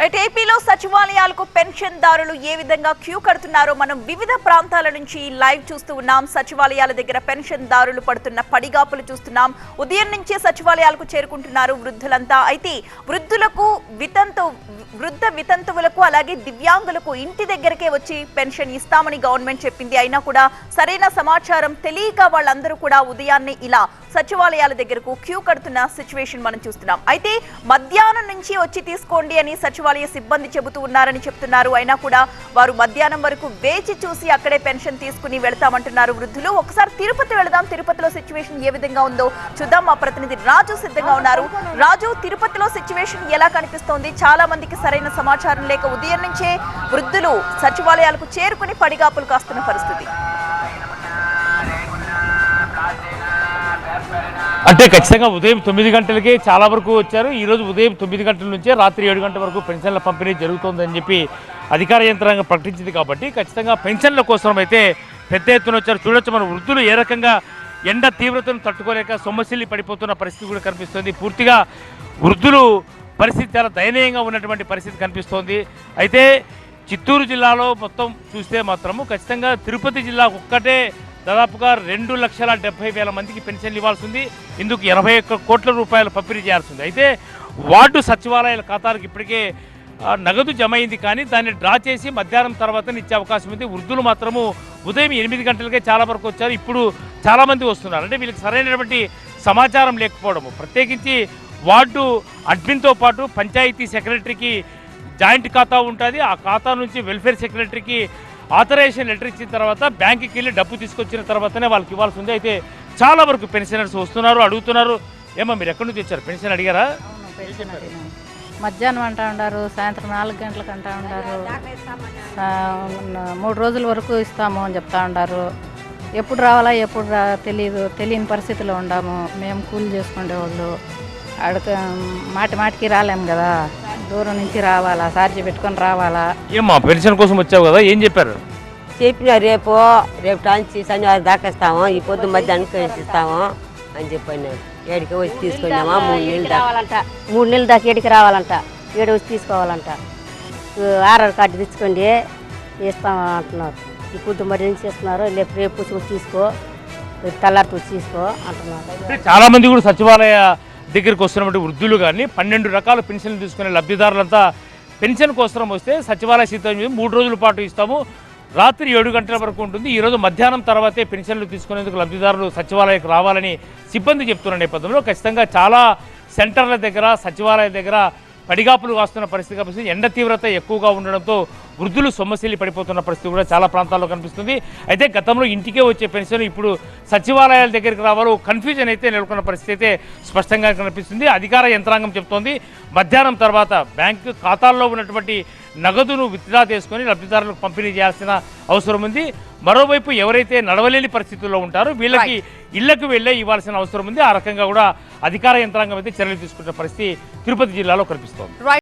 A AP ఢిల్లీలో సచివాలయాలకు పెన్షన్దారులు ఏ విధంగా queue కడుతున్నారో మనం వివిధ ప్రాంతాల నుంచి లైవ్ చూస్తూ ఉన్నాం. సచివాలయాల దగ్గర పెన్షన్దారులు పడుతున్న పడిగాపులు చూస్తున్నాం. ఉదయం నుంచే సచివాలయాలకు చేరుకుంటున్నారు వృద్ధులంతా. అయితే వృద్ధులకు వితంతు వృద్ధ వితంతువులకు అలాగే దివ్యాంగులకు ఇంటి దగ్గరకే వచ్చి పెన్షన్ ఇస్తామని గవర్నమెంట్ చెప్పింది. అయినా కూడా సరైన సమాచారం తెలియక వాళ్ళందరూ కూడా ఉదయాన్నే ఇలా సచివాలయాల దగ్గరకు క్యూ కడుతున్న సిచ్యువేషన్ మనం చూస్తున్నాం. అయితే మధ్యాహ్నం నుంచి వచ్చి తీసుకోండి అని సచివాలయ సిబ్బంది చెబుతూ ఉన్నారని చెప్తున్నారు. అయినా కూడా వారు మధ్యాహ్నం వరకు వేచి చూసి అక్కడే పెన్షన్ తీసుకుని వెళ్తామంటున్నారు వృద్ధులు. ఒకసారి తిరుపతి వెళదాం. తిరుపతిలో సిచ్యువేషన్ ఏ విధంగా ఉందో చూద్దాం. మా ప్రతినిధి రాజు సిద్ధంగా ఉన్నారు. రాజు తిరుపతిలో సిచ్యువేషన్ ఎలా కనిపిస్తోంది? చాలా మందికి సరైన సమాచారం లేక ఉదయం నుంచే వృద్ధులు సచివాలయాలకు చేరుకుని పడిగాపులు కాస్తున్న పరిస్థితి. అంటే ఖచ్చితంగా ఉదయం తొమ్మిది గంటలకే చాలా వరకు వచ్చారు. ఈరోజు ఉదయం తొమ్మిది గంటల నుంచే రాత్రి ఏడు గంటల వరకు పెన్షన్ల పంపిణీ జరుగుతోందని చెప్పి అధికార యంత్రాంగం ప్రకటించింది కాబట్టి ఖచ్చితంగా పెన్షన్ల కోసం అయితే పెద్ద ఎత్తున వచ్చారు. చూడొచ్చు మన వృద్ధులు ఏ రకంగా ఎండ తీవ్రతను తట్టుకోలేక సొమ్మసిల్లి పడిపోతున్న పరిస్థితి కూడా కనిపిస్తుంది. పూర్తిగా వృద్ధులు పరిస్థితి చాలా దయనీయంగా ఉన్నటువంటి పరిస్థితి కనిపిస్తోంది. అయితే చిత్తూరు జిల్లాలో మొత్తం చూస్తే మాత్రము ఖచ్చితంగా తిరుపతి జిల్లా ఒక్కటే దాదాపుగా రెండు లక్షల డెబ్బై వేల మందికి పెన్షన్లు ఇవ్వాల్సి ఉంది ఇందుకు ఎనభై ఒక్క కోట్ల రూపాయలు పంపిణీ చేయాల్సి ఉంది అయితే వార్డు సచివాలయాల ఖాతాలకు ఇప్పటికే నగదు జమ అయింది కానీ దాన్ని డ్రా చేసి మధ్యాహ్నం తర్వాత ఇచ్చే అవకాశం ఉంది. వృద్ధులు మాత్రము ఉదయం ఎనిమిది గంటలకే చాలా వరకు వచ్చారు. ఇప్పుడు చాలామంది వస్తున్నారు. అంటే వీళ్ళకి సరైనటువంటి సమాచారం లేకపోవడము. ప్రత్యేకించి వార్డు అడ్మిన్తో పాటు పంచాయతీ సెక్రటరీకి జాయింట్ ఖాతా ఉంటుంది. ఆ ఖాతా నుంచి వెల్ఫేర్ సెక్రటరీకి ఆథరైజేషన్ లెటర్ ఇచ్చిన తర్వాత బ్యాంకుకి వెళ్ళి డబ్బు తీసుకొచ్చిన తర్వాతనే వాళ్ళకి ఇవ్వాల్సి ఉంది అయితే చాలా వరకు పెన్షనర్స్ వస్తున్నారు అడుగుతున్నారు. ఏమో మీరు ఎక్కడి నుంచి వచ్చారు? పెన్షన్ అడిగారా? మధ్యాహ్నం అంటా ఉండారు సాయంత్రం నాలుగు గంటలకు అంటా ఉండారు. మూడు రోజుల వరకు ఇస్తాము అని చెప్తా ఉండారు. ఎప్పుడు రావాలా ఎప్పుడు రా తెలియదు తెలియని పరిస్థితిలో ఉండాము. మేము కూలి చేసుకునే వాళ్ళు. అడక మాటి మాటికి రాలేము కదా. దూరం నుంచి రావాలా సార్జీ పెట్టుకొని రావాలా? ఏమ్మా పెన్షన్ కోసం వచ్చావు కదా ఏం చెప్పారు? చెప్పిన రేపు రేపు నుంచి శనివారం దాకా ఇస్తాము ఈ పొద్దు మధ్యాహ్నానికి ఇస్తాము అని చెప్పాను ఏడికి వచ్చి తీసుకున్నామా మూడు నెలలు దాకా. రావాలంట. మూడు నెలల దాకా ఏడికి రావాలంట. ఏడు వచ్చి తీసుకోవాలంట. ఆర్ఆర్ కార్డు తెచ్చుకోండి ఇస్తాం అంటున్నారు. ఈ పొద్దు మరి నుంచి ఇస్తున్నారు రేపు రేపు వచ్చి తీసుకో రేపు తెల్లారితో వచ్చి తీసుకో అంటున్నారు. అంటే చాలా మంది కూడా సచివాలయ దగ్గరికి వస్తున్నటువంటి వృద్ధులు కానీ పన్నెండు రకాల పెన్షన్లు తీసుకునే లబ్ధిదారులంతా పెన్షన్ కోసం వస్తే సచివాలయ సిద్ధం మూడు రోజుల పాటు ఇస్తాము. రాత్రి ఏడు గంటల వరకు ఉంటుంది. ఈ రోజు మధ్యాహ్నం తర్వాతే పెన్షన్లు తీసుకునేందుకు లబ్ధిదారులు సచివాలయకు రావాలని సిబ్బంది చెప్తున్న నేపథ్యంలో ఖచ్చితంగా చాలా సెంటర్ల దగ్గర సచివాలయ దగ్గర పడిగాపులు కాస్తున్న పరిస్థితి కనిపిస్తుంది ఎండ తీవ్రత ఎక్కువగా ఉండడంతో వృద్ధులు సొమ్మసిల్లి పడిపోతున్న పరిస్థితి కూడా చాలా ప్రాంతాల్లో కనిపిస్తుంది. అయితే గతంలో ఇంటికే వచ్చే పెన్షన్ ఇప్పుడు సచివాలయాల దగ్గరికి రావాలో కన్ఫ్యూజన్ అయితే నెలకొన్న పరిస్థితి అయితే స్పష్టంగా కనిపిస్తుంది. అధికార యంత్రాంగం చెప్తోంది. మధ్యాహ్నం తర్వాత బ్యాంకు ఖాతాల్లో ఉన్నటువంటి నగదును విత్డ్రా చేసుకొని లబ్ధిదారులకు పంపిణీ చేయాల్సిన అవసరం ఉంది. మరోవైపు ఎవరైతే నడవలేని పరిస్థితుల్లో ఉంటారో వీళ్ళకి ఇళ్ళకు వెళ్ళే ఇవ్వాల్సిన అవసరం ఉంది. ఆ రకంగా కూడా అధికార యంత్రాంగం అయితే చర్యలు తీసుకుంటున్న పరిస్థితి తిరుపతి జిల్లాలో కనిపిస్తోంది.